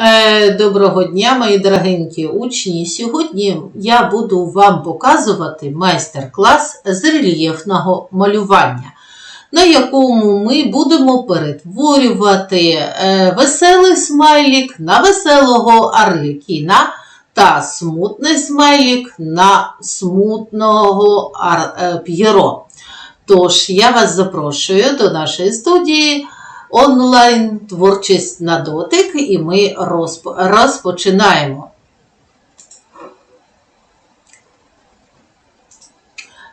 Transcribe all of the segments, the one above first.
Е, Доброго дня, мої дорогенькі учні. Сьогодні я буду вам показувати майстер-клас з рельєфного малювання, на якому ми будемо перетворювати е, веселий смайлік на веселого арлікіна та смутний смайлік на смутного е, п'єро. Тож я вас запрошую до нашої студії онлайн творчість на дотик, і ми розп- розпочинаємо.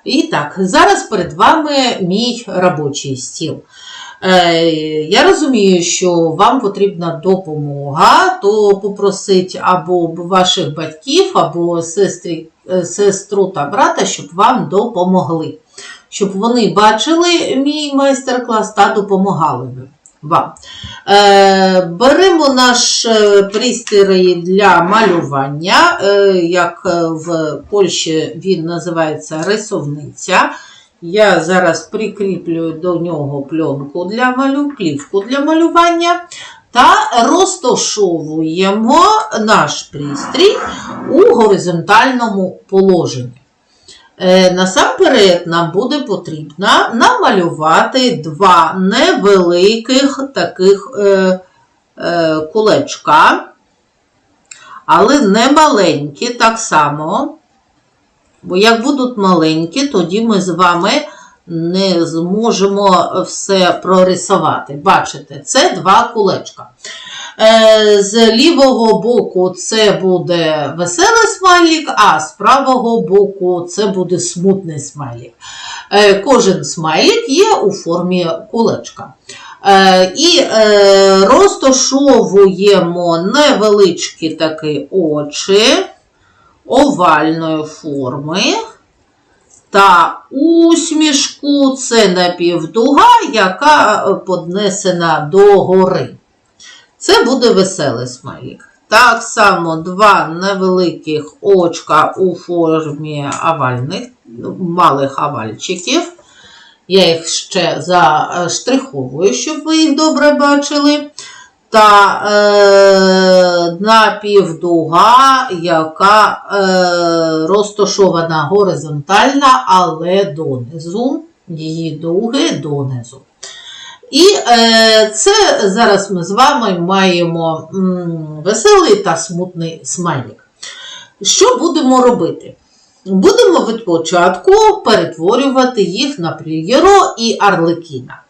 І так, зараз перед вами мій робочий стіл. Е, Я розумію, що вам потрібна допомога, то попросіть або ваших батьків, або сестрі, е, сестру та брата, щоб вам допомогли, щоб вони бачили мій майстер-клас та допомагали вам. Е, Беремо наш е, пристрій для малювання, е, як в Польщі він називається рисовниця. Я зараз прикріплюю до нього пленку для малю, плівку для малювання та розташовуємо наш пристрій у горизонтальному положенні. Е, Насамперед нам буде потрібно намалювати два невеликих таких е, е, кулечка, але не маленькі так само. Бо як будуть маленькі, тоді ми з вами не зможемо все прорисувати. Бачите, це два кулечка. Е, З лівого боку це буде веселий смайлік, а з правого боку це буде смутний смайлік. Е, Кожен смайлік є у формі кулечка. Е, І розташовуємо невеличкі такі очі овальної форми. Та усмішку це напівдуга, яка поднесена догори. Це буде веселий смайлік. Так само два невеликих очка у формі овальних, ну, малих овальчиків. Я їх ще заштриховую, щоб ви їх добре бачили. Та е, напівдуга, яка е, розташована горизонтально, але донизу, її дуги донизу. І е, це зараз ми з вами маємо веселий та смутний смайлік. Що будемо робити? Будемо від початку перетворювати їх на плієро і арлекіна.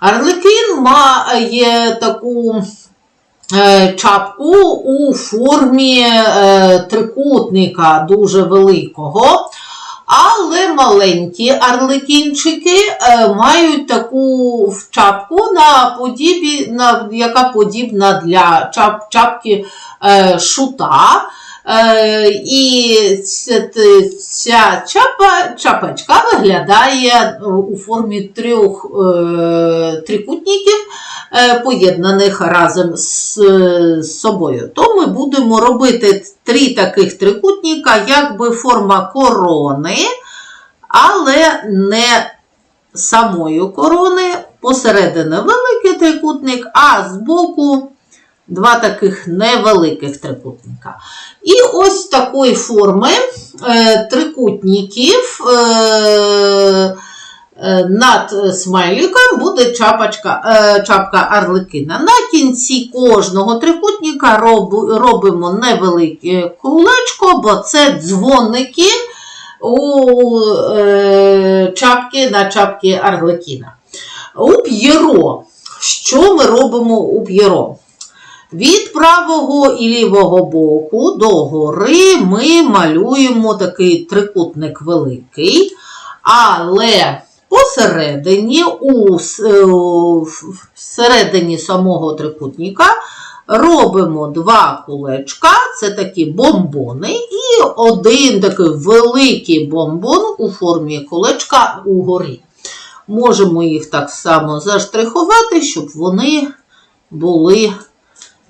Арлекін має таку е, чапку у формі е, трикутника дуже великого. Але маленькі арлекінчики е, мають таку чапку, на подібі, на, яка подібна для чап, чапки е, шута. Е, і ця, чапа, чапочка виглядає у формі трьох е, трикутників, е, поєднаних разом з, собою. То ми будемо робити три таких трикутника, якби форма корони, але не самої корони, посередині великий трикутник, а збоку два таких невеликих трикутника. І ось такої форми е, трикутників е, е, над смайликом буде чапочка, чапка арлекина. На кінці кожного трикутника роб, робимо невелике кулечко, бо це дзвоники у чапки на чапки арлекіна. У п'єро. Що ми робимо у п'єро? Від правого і лівого боку до гори ми малюємо такий трикутник великий, але посередині, у е, в середині самого трикутника робимо два кулечка, це такі бомбони, і один такий великий бомбон у формі кулечка угорі. Можемо їх так само заштрихувати, щоб вони були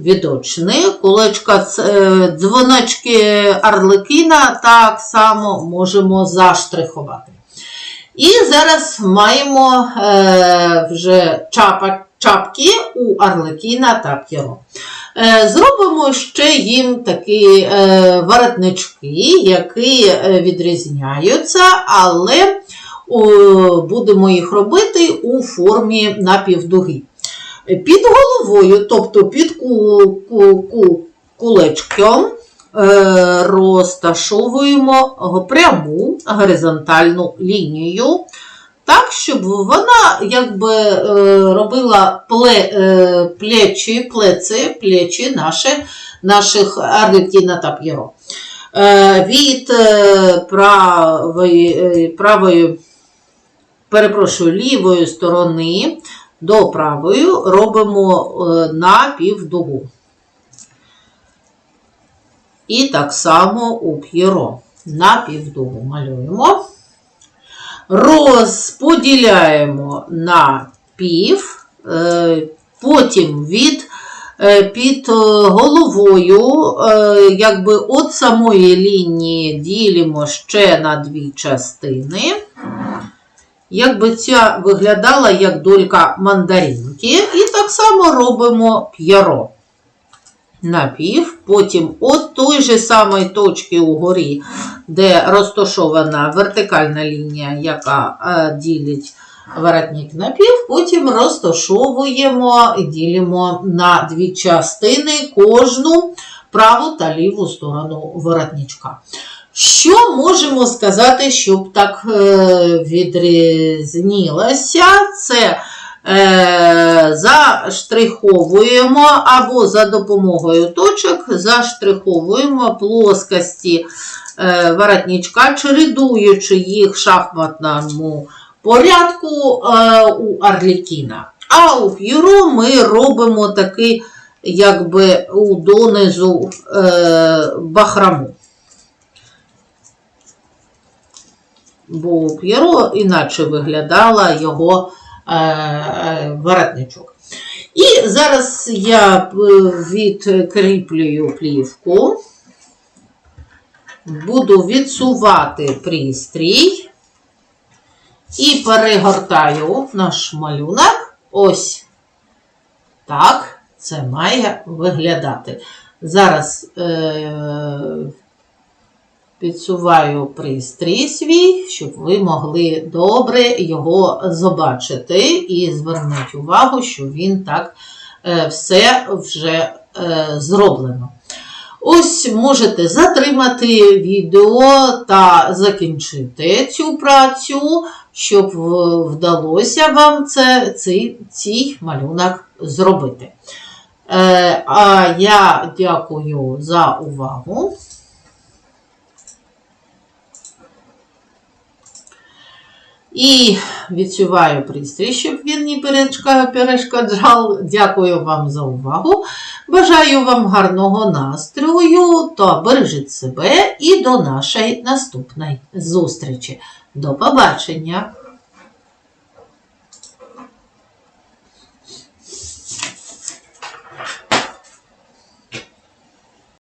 відочні. Кулечка ц- е, дзвоночки Арлекіна так само можемо заштрихувати. І зараз маємо е, вже чапа, чапки у Арлекіна та П'єро. Е, Зробимо ще їм такі е, воротнички, які е, відрізняються, але о, будемо їх робити у формі напівдуги. Під головою, тобто під ку- ку- ку- кулечком, е, розташовуємо пряму горизонтальну лінію, так, щоб вона якби е, робила пле, е, плечі, плеці, плечі наші, наших Арлікіна та П'єро. Е, Від е, правої, е, правої, перепрошую, лівої сторони до правої робимо е, на півдугу. І так само у п'єро на півдугу малюємо. Розподіляємо на пів, е, потім від е, під головою, якби от самої лінії ділимо ще на дві частини. Якби ця виглядала як долька мандаринки. І так само робимо п'яро напів, потім от той же самої точки угорі, де розташована вертикальна лінія, яка е, ділить воротник на пів, потім розташовуємо і ділимо на дві частини кожну праву та ліву сторону воротничка. Що можемо сказати, щоб так е, відрізнілося? Це е, заштриховуємо або за допомогою точок заштриховуємо плоскості е, воротничка, чередуючи їх в шахматному порядку е, у Арлікіна. А у п'юро ми робимо такий, якби у донизу е, бахраму. Бо у П'єро іначе виглядала його е, е, воротничок. І зараз я е, відкріплюю плівку, буду відсувати пристрій і перегортаю наш малюнок. Ось так це має виглядати. Зараз е, підсуваю пристрій свій, щоб ви могли добре його побачити і звернути увагу, що він так е, все вже е, зроблено. Ось можете затримати відео та закінчити цю працю, щоб вдалося вам це, цей, цей малюнок зробити. Е, а я дякую за увагу. І відчуваю пристрій, щоб він не перешкоджав. Дякую вам за увагу. Бажаю вам гарного настрою та бережіть себе і до нашої наступної зустрічі. До побачення!